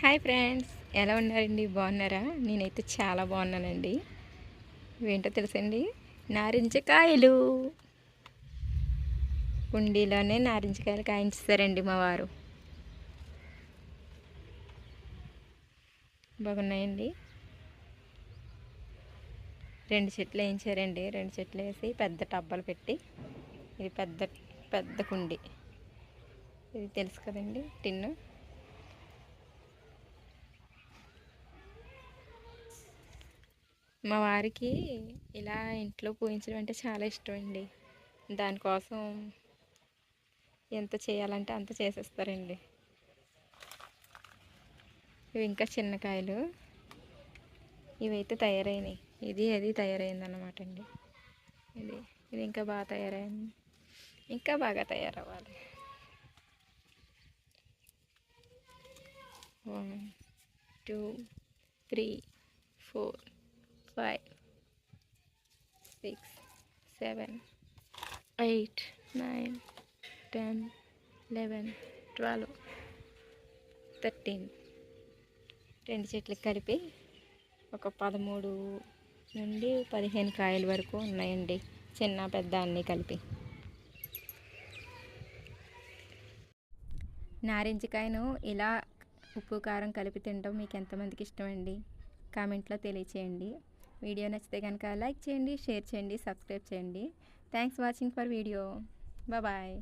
Hi friends ఎలా ఉన్నారండి? బాగున్నారా? నేనైతే చాలా బాగున్నానండి. ఏంటో తెలుసండి? నారింజకాయలు కుండీలోనే నారింజకాయలు కాయించారండి మా వారు. బాగున్నాయండి? రెండు చెట్లు వేయించారండి. రెండు చెట్లు వేసి పెద్ద టబ్బలు పెట్టి ఇది పెద్ద పెద్ద కుండి. ఇది తెలుసు కదండి టిన్ను? మా వారికి ఇలా ఇంట్లో పూజించడం అంటే చాలా ఇష్టం అండి దానికోసం ఎంత చేయాలంటే అంత చేసేస్తారండి. ఇవి ఇంకా చిన్న కాయలు. ఇవైతే తయారైనాయి. ఇది అది తయారైందన్నమాట అండి. ఇది ఇది ఇంకా బాగా తయారైంది. ఇంకా బాగా తయారవ్వాలి. One two three four. Five six seven eight nine ten eleven twelve thirteen రెండు చెట్లకు కలిపి ఒక పదమూడు నుండి పదిహేను కాయల వరకు ఉన్నాయండి. చిన్న పెద్ద అన్నీ కలిపి. నారింజకాయను ఇలా ఉప్పు కారం కలిపి తినడం మీకు ఎంతమందికి ఇష్టమండి? కామెంట్లో తెలియచేయండి. వీడియో నచ్చితే కనుక లైక్ చేయండి షేర్ చేయండి సబ్స్క్రైబ్ చేయండి. Thanks watching for video bye